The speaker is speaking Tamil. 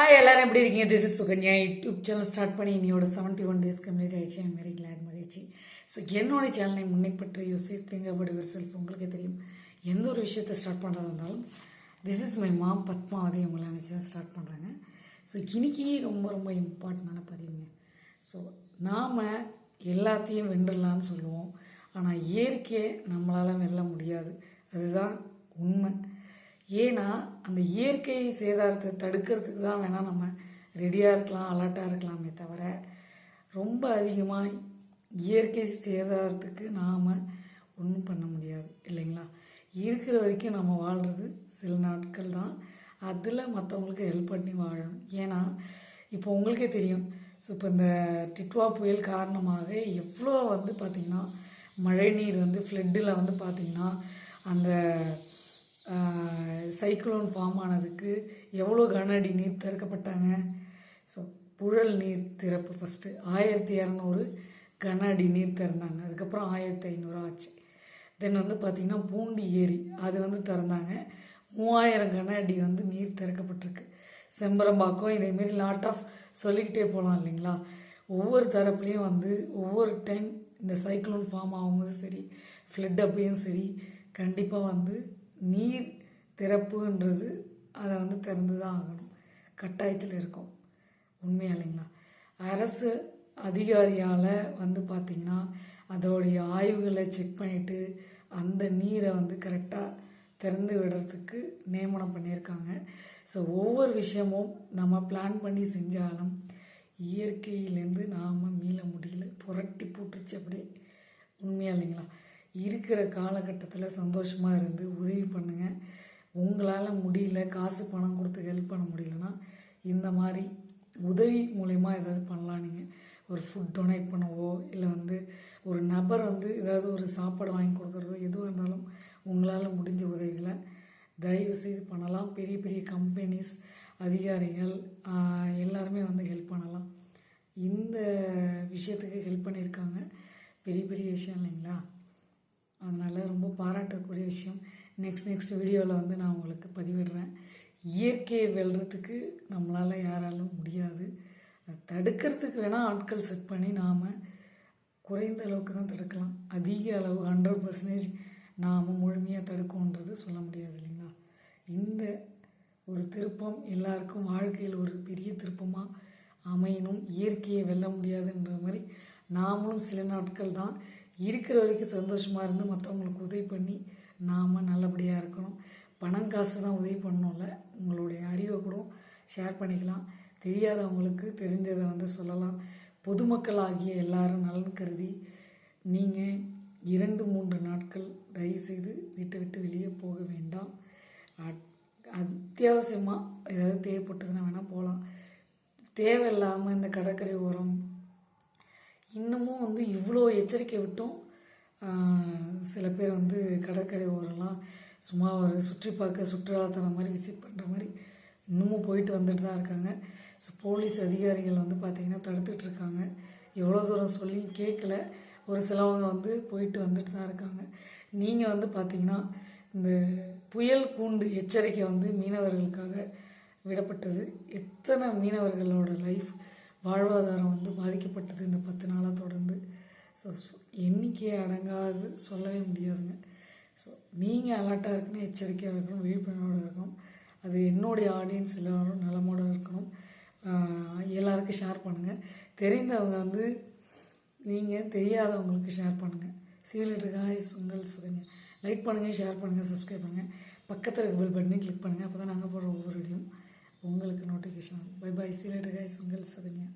ஹாய் எல்லாரும் எப்படி இருக்கீங்க? This is Sukanya. YouTube channel start பண்ணி என்னோட செவன்ட்டி ஒன் டேஸ் கம்ப்ளீட் ஆயிடுச்சு. ஐம் வெரி கிளாட் மகிழ்ச்சி. ஸோ என்னோட சேனலை முன்னை பற்றி யோசி திங்க் அபவுட் யுவர் செல்ஃப் உங்களுக்கே தெரியும். எந்த ஒரு விஷயத்தை ஸ்டார்ட் பண்ணுறதா இருந்தாலும் this is my mom Padmavathi உங்களை நினச்சி ஸ்டார்ட் பண்ணுறாங்க ஸோ இன்னைக்கு ரொம்ப ரொம்ப இம்பார்ட்டண்டான பதிவுங்க. ஸோ நாம் எல்லாத்தையும் வென்றலாம்னு சொல்லுவோம். ஆனால் இயற்கையை நம்மளால் வெல்ல முடியாது. அதுதான் உண்மை. ஏன்னா அந்த இயற்கை சேதாரத்தை தடுக்கிறதுக்கு தான் வேணால் நம்ம ரெடியாக இருக்கலாம் அலர்ட்டாக இருக்கலாமே தவிர ரொம்ப அதிகமாக இயற்கை சேதாரத்துக்கு நாம் ஒன்றும் பண்ண முடியாது இல்லைங்களா? இருக்கிற வரைக்கும் நம்ம வாழ்கிறது சில நாட்கள் தான். அதில் மற்றவங்களுக்கு ஹெல்ப் பண்ணி வாழணும். ஏன்னா இப்போ உங்களுக்கே தெரியும். ஸோ இப்போ இந்த டிட்வா புயல் காரணமாக எவ்வளோ வந்து பார்த்திங்கன்னா மழைநீர் வந்து ஃப்ளட்டில் வந்து பார்த்திங்கன்னா அந்த சைக்ளோன் ஃபார்ம் ஆனதுக்கு எவ்வளோ கன அடி நீர் திறக்கப்பட்டாங்க? ஸோ புழல் நீர் திறப்பு ஃபஸ்ட்டு ஆயிரத்தி இரநூறு கன அடி நீர் திறந்தாங்க. அதுக்கப்புறம் ஆயிரத்தி ஐநூறு ஆச்சு. தென் வந்து பார்த்திங்கன்னா பூண்டி ஏரி அது வந்து திறந்தாங்க. மூவாயிரம் கன அடி வந்து நீர் திறக்கப்பட்டிருக்கு. செம்பரம்பாக்கம் இதேமாரி லாட் ஆஃப் சொல்லிக்கிட்டே போகலாம் இல்லைங்களா? ஒவ்வொரு தரப்புலேயும் வந்து ஒவ்வொரு டைம் இந்த சைக்ளோன் ஃபார்ம் ஆகும்போது சரி ஃப்ளட் அப்பையும் சரி கண்டிப்பாக வந்து நீர் திறப்புன்றது அதை வந்து திறந்து தான் ஆகணும். கட்டாயத்தில் இருக்கும். உண்மையா இல்லைங்களா? அரசு அதிகாரியால் வந்து பார்த்திங்கன்னா அதோடைய ஆய்வுகளை செக் பண்ணிவிட்டு அந்த நீரை வந்து கரெக்டாக திறந்து விடுறதுக்கு நியமனம் பண்ணியிருக்காங்க. ஸோ ஒவ்வொரு விஷயமும் நம்ம பிளான் பண்ணி செஞ்சாலும் இயற்கையிலேருந்து நாம் மீள முடியல. புரட்டி போட்டுச்சு அப்படியே. உண்மையா இல்லைங்களா? இருக்கிற காலகட்டத்தில் சந்தோஷமாக இருந்து உதவி பண்ணுங்கள் உங்களால் முடியல காசு பணம் கொடுத்து ஹெல்ப் பண்ண முடியலன்னா இந்த மாதிரி உதவி மூலயமா ஏதாவது பண்ணலாம். நீங்கள் ஒரு ஃபுட் டொனேட் பண்ணவோ இல்லை வந்து ஒரு நபர் வந்து ஏதாவது ஒரு சாப்பாடு வாங்கி கொடுக்குறதோ எதுவாக இருந்தாலும் உங்களால் முடிஞ்ச உதவிகளை தயவு செய்து பண்ணலாம். பெரிய பெரிய கம்பெனிஸ் அதிகாரிகள் எல்லாருமே வந்து ஹெல்ப் பண்ணலாம். இந்த விஷயத்துக்கு ஹெல்ப் பண்ணியிருக்காங்க. பெரிய பெரிய விஷயம் இல்லைங்களா? அதனால் ரொம்ப பாராட்டக்கூடிய விஷயம். நெக்ஸ்ட் நெக்ஸ்ட் வீடியோவில் வந்து நான் உங்களுக்கு பதிவிடுறேன். இயற்கையை வெல்றதுக்கு நம்மளால் யாராலும் முடியாது. தடுக்கிறதுக்கு வேணால் ஆட்கள் செட் பண்ணி நாம் குறைந்த அளவுக்கு தான் தடுக்கலாம். அதிக அளவு ஹண்ட்ரட் பர்சன்டேஜ் நாம் முழுமையாக தடுக்கோன்றது சொல்ல முடியாது இல்லைங்களா? இந்த ஒரு திருப்பம் எல்லாருக்கும் வாழ்க்கையில் ஒரு பெரிய திருப்பமாக அமையணும். இயற்கையை வெல்ல முடியாதுன்ற மாதிரி நாமளும் சில நாட்கள் தான் இருக்கிற வரைக்கும் சந்தோஷமாக இருந்து மற்றவங்களுக்கு உதவி பண்ணி நாம் நல்லபடியாக இருக்கணும். பணம் காசு தான் உதவி பண்ணணும்ல. உங்களுடைய அறிவை கூட ஷேர் பண்ணிக்கலாம். தெரியாதவங்களுக்கு தெரிஞ்சதை வந்து சொல்லலாம். பொதுமக்கள் ஆகிய எல்லாரும் நலன் கருதி நீங்கள் இரண்டு மூன்று நாட்கள் தயவுசெய்து வீட்டை விட்டு வெளியே போக வேண்டாம். அத்தியாவசியமாக ஏதாவது தேவைப்பட்டதுன்னா வேணால் போகலாம் தேவையில்லாமல் இந்த கடற்கரை ஓரம் இன்னமும் வந்து இவ்வளோ எச்சரிக்கை விட்டும். சில பேர் வந்து கடற்கரை ஓரெல்லாம் சும்மா ஒரு சுற்றி பார்க்க சுற்றுலாத்தனம் மாதிரி விசிட் பண்ணுற மாதிரி இன்னமும் போயிட்டு வந்துட்டு தான் இருக்காங்க. ஸோ போலீஸ் அதிகாரிகள் வந்து பார்த்திங்கன்னா தடுத்துட்ருக்காங்க எவ்வளோ தூரம் சொல்லி கேட்கல ஒரு சிலவங்க வந்து போயிட்டு வந்துட்டு தான் இருக்காங்க. நீங்கள் வந்து பார்த்திங்கன்னா இந்த புயல் கூண்டு எச்சரிக்கை வந்து மீனவர்களுக்காக விடப்பட்டது. எத்தனை மீனவர்களோட லைஃப் வாழ்வாதாரம் வந்து பாதிக்கப்பட்டது இந்த பத்து நாளாக தொடர்ந்து? ஸோ எண்ணிக்கையை அடங்காது சொல்லவே முடியாதுங்க. ஸோ நீங்கள் அலர்ட்டாக இருக்கணும் எச்சரிக்கையாக இருக்கணும் விழிப்புணர்வோடு இருக்கணும். அது என்னுடைய ஆடியன்ஸ் எல்லோரும் நலமோடு இருக்கணும். எல்லாருக்கும் ஷேர் பண்ணுங்கள் தெரிந்தவங்க வந்து நீங்கள் தெரியாதவங்களுக்கு ஷேர் பண்ணுங்கள் சிவில் காய்ஸ் உங்கள் சுகங்க லைக் பண்ணுங்கள் ஷேர் பண்ணுங்கள் சப்ஸ்கிரைப் பண்ணுங்கள் பக்கத்தில் இருக்க பெல் பட்டனையும் கிளிக் பண்ணுங்கள் அப்போ தான் நாங்கள் போடுற ஒவ்வொரு வீடியும் உங்களுக்கு notification bye bye civil guys உங்கள் சுகன்யா.